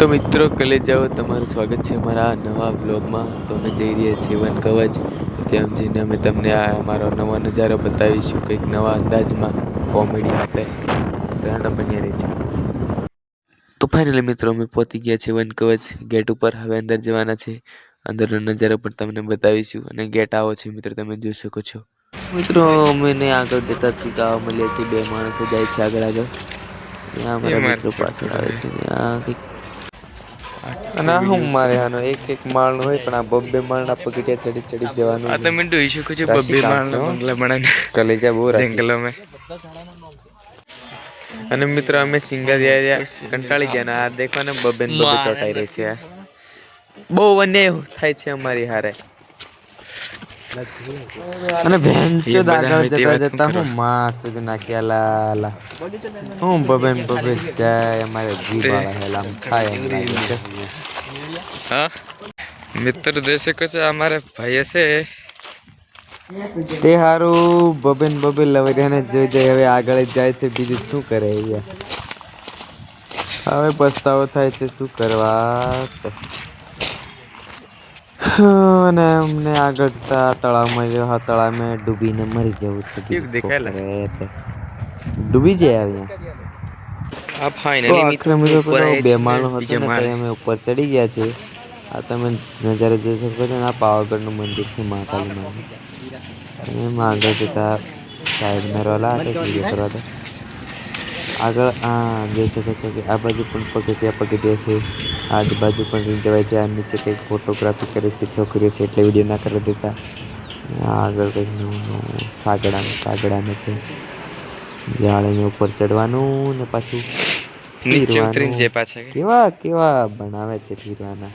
તો મિત્રો કલે જાઓ. તમારું સ્વાગત છે અમારા નવા બ્લોગમાં તો અમે જઈ રહ્યા છીએ વન કવચ. ત્યાં જઈને અમે તમને આ અમારો નવો નજારો બતાવીશું. કંઈક નવા અંદાજમાં કોમેડી સાથે તો એના બન્યા રહી છે. તો ફાઇનલી મિત્રો અમે પહોંચી ગયા છીએ વન કવચ ગેટ ઉપર. હવે અંદર જવાના છે. અંદરનો નજારો પણ તમને બતાવીશું. અને ગેટ આવો છે મિત્રો તમે જોઈ શકો છો. મિત્રો અમને આગળ જતા કંઈક આવા મળ્યા છે. બે માણસો જાય છે આગળ આગળ. ત્યાં અમારા મિત્રો પાછળ આવે છે. ને આ કંઈક અને હું મારે આનો એક એક માળનો હોય પણ આ બબ્બે માળના પગથિયા ચડી ચડી જવાનું. આ તમે જોઈ શકો છો બબ્બે માળના બંગલા બનાવીને. કલેજા બહુ. જંગલો મે. અને મિત્રો અમે સિંગા રહ્યા રહ્યા કંટાળી ગયા ને આ દેખો ને બબ્બે બબે ચોટાઈ રહી છે. બહુ અન્યાય થાય છે અમારી હારે. અને બેન બધા આગળ જતા જતા હું માથ જ નાખ્યા લાલા. હું બબેન બબે જાય અમારે જીવાળા હેલા ખાય. હા? મિત્ર દેશે કશે અમારે ભાઈ હશે તે હારું બબેન બબે લવરિયાને જોઈ જાય હવે આગળ જ જાય છે બીજું શું કરે અહીંયા હવે પસ્તાવો થાય છે શું કરવા. અને અમને આગળ તળાવમાં જો હા તળાવમાં ડૂબીને મરી જવું છે. દેખાય. ડૂબી જાય અહીંયા. આ ફાઇનલી આખરે મિત્રો પેલો બે માળનો હતો ને તો અમે ઉપર ચડી ગયા છે આ તમે નજારો જોઈ શકો છો ને આ પાવાગઢનું મંદિર છે મહાકાલી માનું અને એમાં આગળ જતા સાહેબ રોલા હતા વીડિયો કરવા હતા. આગળ આ જોઈ શકો છો કે આ બાજુ પણ પગથિયા પગથિયા છે. આજુબાજુ પણ રીંગ છે. આ નીચે કંઈક ફોટોગ્રાફી કરે છે છોકરીઓ છે એટલે વીડિયો ના કરી દેતા. આ આગળ કંઈક નવું નવું સાગડાને સાગડાને છે. જાળીની ઉપર ચડવાનું ને પાછું. કેવા કેવા બનાવે છે ફીરવાના.